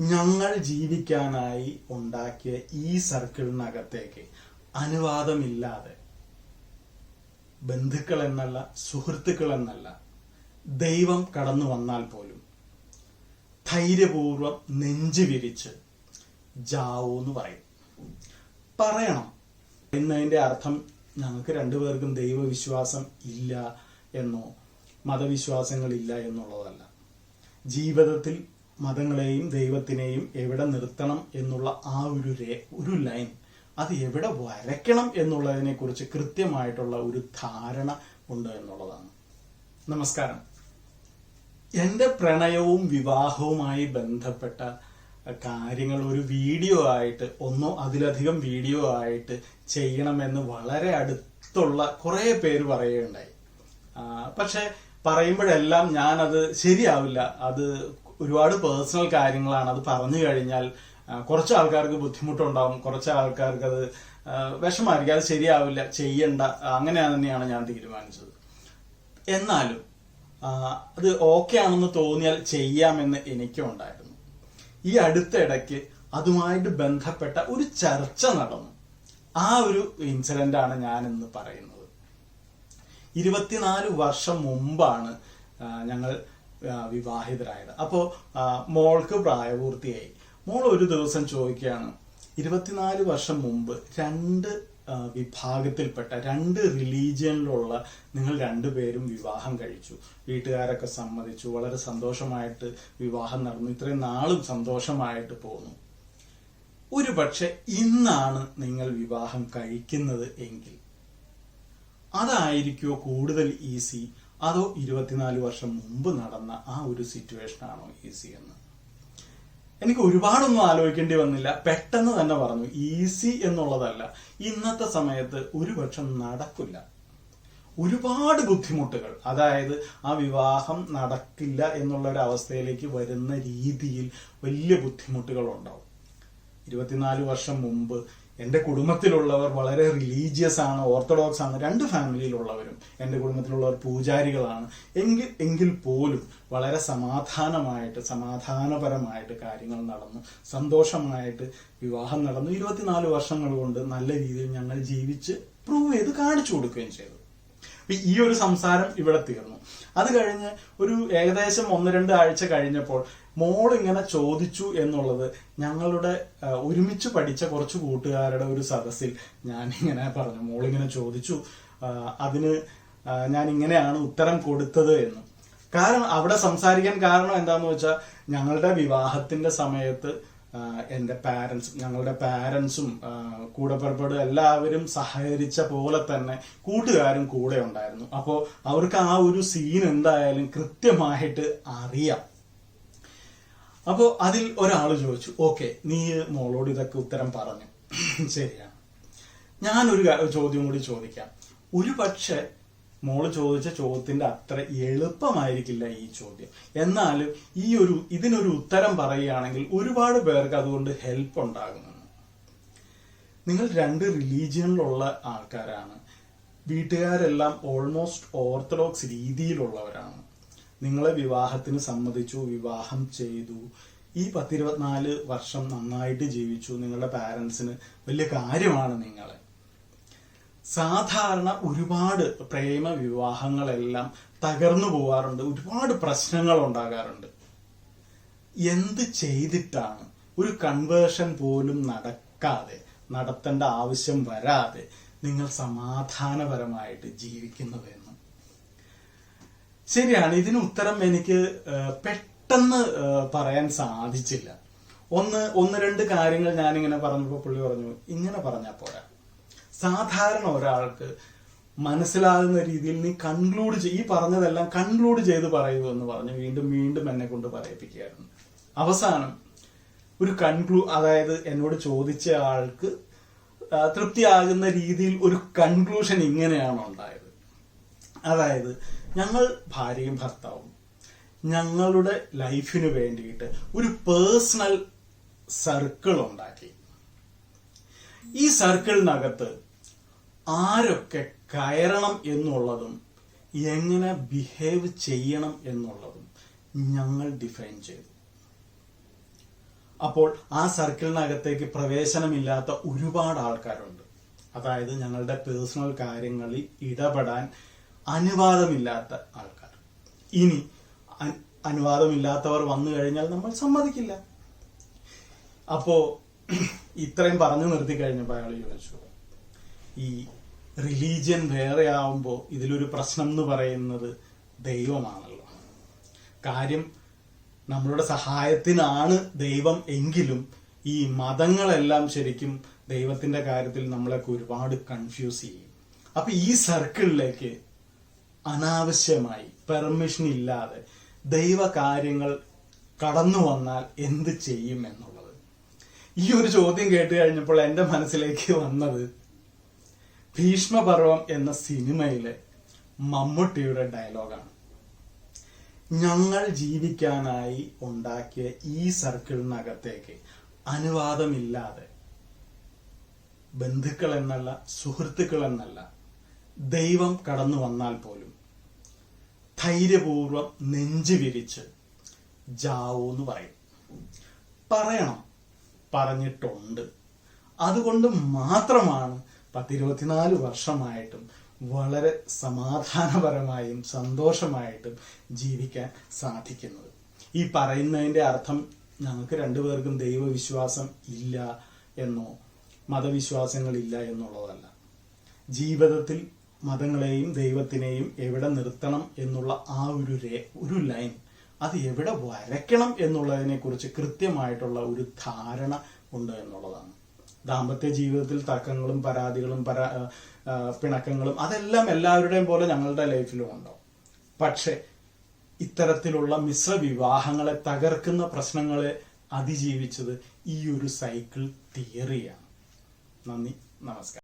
ഞങ്ങൾ ജീവിക്കാനായി ഉണ്ടാക്കിയ ഈ സർക്കിളിനകത്തേക്ക് അനുവാദമില്ലാതെ ബന്ധുക്കൾ എന്നല്ല സുഹൃത്തുക്കൾ എന്നല്ല ദൈവം കടന്നു വന്നാൽ പോലും ധൈര്യപൂർവം നെഞ്ചു വിരിച്ച് ജാവോ എന്ന് പറയും. പറയണം. എന്നതിന്റെ അർത്ഥം ഞങ്ങൾക്ക് രണ്ടുപേർക്കും ദൈവവിശ്വാസം ഇല്ല എന്നോ മതവിശ്വാസങ്ങളില്ല എന്നുള്ളതല്ല. ജീവിതത്തിൽ മതങ്ങളെയും ദൈവത്തിനെയും എവിടെ നിർത്തണം എന്നുള്ള ആ ഒരു ഒരു ലൈൻ അത് എവിടെ വരയ്ക്കണം എന്നുള്ളതിനെ കുറിച്ച് കൃത്യമായിട്ടുള്ള ഒരു ധാരണ ഉണ്ട് എന്നുള്ളതാണ്. നമസ്കാരം. എന്റെ പ്രണയവും വിവാഹവുമായി ബന്ധപ്പെട്ട കാര്യങ്ങൾ ഒരു വീഡിയോ ആയിട്ട് ഒന്നോ അതിലധികം വീഡിയോ ആയിട്ട് ചെയ്യണമെന്ന് വളരെ അടുത്തുള്ള കുറെ പേര് പറയുകയുണ്ടായി. പക്ഷെ പറയുമ്പോഴെല്ലാം ഞാനത് ശരിയാവില്ല. അത് ഒരുപാട് പേഴ്സണൽ കാര്യങ്ങളാണ് അത് പറഞ്ഞു കഴിഞ്ഞാൽ കുറച്ച് ആൾക്കാർക്ക് ബുദ്ധിമുട്ടുണ്ടാവും കുറച്ച് ആൾക്കാർക്ക് അത് വിഷമായിരിക്കും അത് ശരിയാവില്ല ചെയ്യണ്ട അങ്ങനെ തന്നെയാണ് ഞാൻ തീരുമാനിച്ചത്. എന്നാലും അത് ഓക്കെ ആണെന്ന് തോന്നിയാൽ ചെയ്യാമെന്ന് എനിക്കും ഉണ്ടായിരുന്നു. ഈ അടുത്തിടയ്ക്ക് അതുമായിട്ട് ബന്ധപ്പെട്ട ഒരു ചർച്ച നടന്നു. ആ ഒരു ഇൻസിഡന്റ് ആണ് ഞാൻ ഇന്ന് പറയുന്നത്. ഇരുപത്തിനാല് വർഷം മുമ്പാണ് ഞങ്ങൾ വിവാഹിതരായത്. അപ്പോൾ മോൾക്ക് പ്രായപൂർത്തിയായി. മോൾ ഒരു ദിവസം ചോദിക്കുകയാണ് ഇരുപത്തിനാല് വർഷം മുമ്പ് രണ്ട് വിഭാഗത്തിൽപ്പെട്ട രണ്ട് റിലീജിയനിലുള്ള നിങ്ങൾ രണ്ടുപേരും വിവാഹം കഴിച്ചു. വീട്ടുകാരൊക്കെ സമ്മതിച്ചു. വളരെ സന്തോഷമായിട്ട് വിവാഹം നടന്നു. ഇത്രയും നാളും സന്തോഷമായിട്ട് പോന്നു. ഒരു പക്ഷെ ഇന്നാണ് നിങ്ങൾ വിവാഹം കഴിക്കുന്നത് എങ്കിൽ അതായിരിക്കുമോ കൂടുതൽ ഈസി? അതോ ഇരുപത്തിനാല് വർഷം മുമ്പ് നടന്ന ആ ഒരു സിറ്റുവേഷൻ ആണോ ഈസി എന്ന്? എനിക്ക് ഒരുപാടൊന്നും ആലോചിക്കേണ്ടി വന്നില്ല. പെട്ടെന്ന് തന്നെ പറഞ്ഞു ഈസി എന്നുള്ളതല്ല. ഇന്നത്തെ സമയത്ത് ഒരു ഒരുപക്ഷം നടക്കില്ല. ഒരുപാട് ബുദ്ധിമുട്ടുകൾ. അതായത് ആ വിവാഹം നടക്കില്ല എന്നുള്ള ഒരു അവസ്ഥയിലേക്ക് വരുന്ന രീതിയിൽ വലിയ ബുദ്ധിമുട്ടുകൾ ഉണ്ടാവും ഇരുപത്തിനാല് വർഷം മുമ്പ് എന്റെ കുടുംബത്തിലുള്ളവർ വളരെ റിലീജിയസ് ആണ് ഓർത്തഡോക്സ് ആണ്. രണ്ട് ഫാമിലിയിലുള്ളവരും എന്റെ കുടുംബത്തിലുള്ളവർ പൂജാരികളാണ്. എങ്കിൽ എങ്കിൽ പോലും വളരെ സമാധാനമായിട്ട് സമാധാനപരമായിട്ട് കാര്യങ്ങൾ നടന്നു. സന്തോഷമായിട്ട് വിവാഹം നടന്നു. ഇരുപത്തിനാല് വർഷങ്ങൾ കൊണ്ട് നല്ല രീതിയിൽ ഞങ്ങൾ ജീവിച്ച് പ്രൂവ് ചെയ്ത് കാണിച്ചു കൊടുക്കുകയും ചെയ്തു. ഈ ഒരു സംസാരം ഇവിടെ തീർന്നു. അത് കഴിഞ്ഞ് ഒരു ഏകദേശം ഒന്ന് രണ്ട് ആഴ്ച കഴിഞ്ഞപ്പോൾ മോൾ ഇങ്ങനെ ചോദിച്ചു എന്നുള്ളത് ഞങ്ങളുടെ ഒരുമിച്ച് പഠിച്ച കുറച്ച് കൂട്ടുകാരുടെ ഒരു സദസ്സിൽ ഞാൻ ഇങ്ങനെ പറഞ്ഞു. മോൾ ഇങ്ങനെ ചോദിച്ചു അതിന് ഞാൻ ഇങ്ങനെയാണ് ഉത്തരം കൊടുത്തത് എന്ന്. കാരണം അവിടെ സംസാരിക്കാൻ കാരണം എന്താന്ന് വെച്ചാൽ ഞങ്ങളുടെ വിവാഹത്തിന്റെ സമയത്ത് ആ, എന്റെ പാരൻസ് ഞങ്ങളുടെ പാരൻസും കൂടെപ്പുറപ്പെടും എല്ലാവരും സഹകരിച്ച പോലെ തന്നെ കൂട്ടുകാരും കൂടെ ഉണ്ടായിരുന്നു. അപ്പോൾ അവർക്ക് ആ ഒരു സീൻ എന്തായാലും കൃത്യമായിട്ട് അറിയാം. അപ്പോൾ അതിൽ ഒരാൾ ചോദിച്ചു ഓക്കെ നീ മോളോട് ഇതൊക്കെ ഉത്തരം പറഞ്ഞു. ശരിയാണ്. ഞാനൊരു ചോദ്യം കൂടി ചോദിക്കാം. ഒരു പക്ഷെ മോൾ ചോദിച്ച ചോദ്യത്തിന്റെ അത്ര എളുപ്പമായിരിക്കില്ല ഈ ചോദ്യം. എന്നാലും ഈ ഒരു ഇതിനൊരു ഉത്തരം പറയുകയാണെങ്കിൽ ഒരുപാട് പേർക്ക് അതുകൊണ്ട് ഹെൽപ്പ് ഉണ്ടാകുമെന്ന്. നിങ്ങൾ രണ്ട് റിലീജിയനിലുള്ള ആൾക്കാരാണ്. വീട്ടുകാരെല്ലാം ഓൾമോസ്റ്റ് ഓർത്തഡോക്സ് രീതിയിലുള്ളവരാണ്. നിങ്ങളെ വിവാഹത്തിന് സമ്മതിച്ചു വിവാഹം ചെയ്തു. ഈ പത്തിരുപത്തിനാല് വർഷം നന്നായിട്ട് ജീവിച്ചു. നിങ്ങളുടെ പാരൻസിന് വലിയ കാര്യമാണ് നിങ്ങളെ. സാധാരണ ഒരുപാട് പ്രേമ വിവാഹങ്ങളെല്ലാം തകർന്നു പോവാറുണ്ട്. ഒരുപാട് പ്രശ്നങ്ങൾ ഉണ്ടാകാറുണ്ട് എന്ത് ചെയ്തിട്ടാണ് ഒരു കൺവേർഷൻ പോലും നടക്കാതെ നടത്തേണ്ട ആവശ്യം വരാതെ നിങ്ങൾ സമാധാനപരമായിട്ട് ജീവിക്കുന്നതെന്ന്? ശരിയാണ്. ഇതിന് ഉത്തരം എനിക്ക് പെട്ടെന്ന് പറയാൻ സാധിച്ചില്ല. ഒന്ന് ഒന്ന് രണ്ട് കാര്യങ്ങൾ ഞാനിങ്ങനെ പറഞ്ഞപ്പോൾ പുള്ളി പറഞ്ഞു ഇങ്ങനെ പറഞ്ഞാൽ പോരാ. സാധാരണ ഒരാൾക്ക് മനസ്സിലാകുന്ന രീതിയിൽ നീ കൺക്ലൂഡ് ഈ പറഞ്ഞതെല്ലാം കൺക്ലൂഡ് ചെയ്ത് പറയൂ എന്ന് പറഞ്ഞ് വീണ്ടും വീണ്ടും എന്നെ കൊണ്ട് പറയിപ്പിക്കുകയായിരുന്നു. അവസാനം ഒരു കൺക്ലൂ അതായത് എന്നോട് ചോദിച്ച ആൾക്ക് തൃപ്തിയാകുന്ന രീതിയിൽ ഒരു കൺക്ലൂഷൻ ഇങ്ങനെയാണ് ഉണ്ടായത്. അതായത് ഞങ്ങൾ ഭാര്യയും ഭർത്താവും ഞങ്ങളുടെ ലൈഫിന് വേണ്ടിയിട്ട് ഒരു പേഴ്സണൽ സർക്കിൾ ഉണ്ടാക്കി. ഈ സർക്കിളിനകത്ത് ആരൊക്കെ കയറണം എന്നുള്ളതും എങ്ങനെ ബിഹേവ് ചെയ്യണം എന്നുള്ളതും ഞങ്ങൾ ഡിഫൈൻ ചെയ്തു. അപ്പോൾ ആ സർക്കിളിനകത്തേക്ക് പ്രവേശനമില്ലാത്ത ഒരുപാട് ആൾക്കാരുണ്ട്. അതായത് ഞങ്ങളുടെ പേഴ്സണൽ കാര്യങ്ങളിൽ ഇടപെടാൻ അനുവാദമില്ലാത്ത ആൾക്കാർ. ഇനി അനുവാദമില്ലാത്തവർ വന്നു കഴിഞ്ഞാൽ നമ്മൾ സമ്മതിക്കില്ല. അപ്പോ ഇത്രയും പറഞ്ഞു നിർത്തി കഴിഞ്ഞപ്പോൾ അയാൾ ചോദിച്ചു. ഈ റിലീജിയൻ വേറെ ആവുമ്പോൾ ഇതിലൊരു പ്രശ്നം എന്ന് പറയുന്നത് ദൈവമാണല്ലോ. കാര്യം നമ്മളുടെ സഹായത്തിനാണ് ദൈവം എങ്കിലും ഈ മതങ്ങളെല്ലാം ശരിക്കും ദൈവത്തിന്റെ കാര്യത്തിൽ നമ്മളൊക്കെ ഒരുപാട് കൺഫ്യൂസ് ചെയ്യും. അപ്പൊ ഈ സർക്കിളിലേക്ക് അനാവശ്യമായി പെർമിഷൻ ഇല്ലാതെ ദൈവ കാര്യങ്ങൾ കടന്നു വന്നാൽ എന്ത് ചെയ്യും എന്നുള്ളത്. ഈ ഒരു ചോദ്യം കേട്ട് കഴിഞ്ഞപ്പോൾ എന്റെ മനസ്സിലേക്ക് വന്നത് ഭീഷ്മപർവം എന്ന സിനിമയിലെ മമ്മൂട്ടിയുടെ ഡയലോഗാണ്. ഞങ്ങൾ ജീവിക്കാനായി ഉണ്ടാക്കിയ ഈ സർക്കിളിനകത്തേക്ക് അനുവാദമില്ലാതെ ബന്ധുക്കൾ എന്നല്ല സുഹൃത്തുക്കൾ എന്നല്ല ദൈവം കടന്നു വന്നാൽ പോലും ധൈര്യപൂർവം നെഞ്ചു വിരിച്ച് ജാവൂ എന്ന് പറയും. പറയണം പറഞ്ഞിട്ടുണ്ട്. അതുകൊണ്ട് മാത്രമാണ് പത്തിരുപത്തിനാല് വർഷമായിട്ടും വളരെ സമാധാനപരമായും സന്തോഷമായിട്ടും ജീവിക്കാൻ സാധിക്കുന്നത്. ഈ പറയുന്നതിന്റെ അർത്ഥം ഞങ്ങൾക്ക് രണ്ടുപേർക്കും ദൈവവിശ്വാസം ഇല്ല എന്നോ മതവിശ്വാസങ്ങൾ ഇല്ല എന്നുള്ളതല്ല. ജീവിതത്തിൽ മതങ്ങളെയും ദൈവത്തിനെയും എവിടെ നിർത്തണം എന്നുള്ള ആ ഒരു രേ ഒരു ലൈൻ അത് എവിടെ വരയ്ക്കണം എന്നുള്ളതിനെക്കുറിച്ച് കൃത്യമായിട്ടുള്ള ഒരു ധാരണ ഉണ്ട് എന്നുള്ളതാണ്. ദാമ്പത്യ ജീവിതത്തിൽ തർക്കങ്ങളും പരാതികളും പരാ പിണക്കങ്ങളും അതെല്ലാം എല്ലാവരുടെയും പോലെ ഞങ്ങളുടെ ലൈഫിലും ഉണ്ടാവും. പക്ഷേ ഇത്തരത്തിലുള്ള മിശ്ര വിവാഹങ്ങളെ തകർക്കുന്ന പ്രശ്നങ്ങളെ അതിജീവിച്ചത് ഈ ഒരു സൈക്കിൾ തിയറിയാണ്. നന്ദി നമസ്കാരം.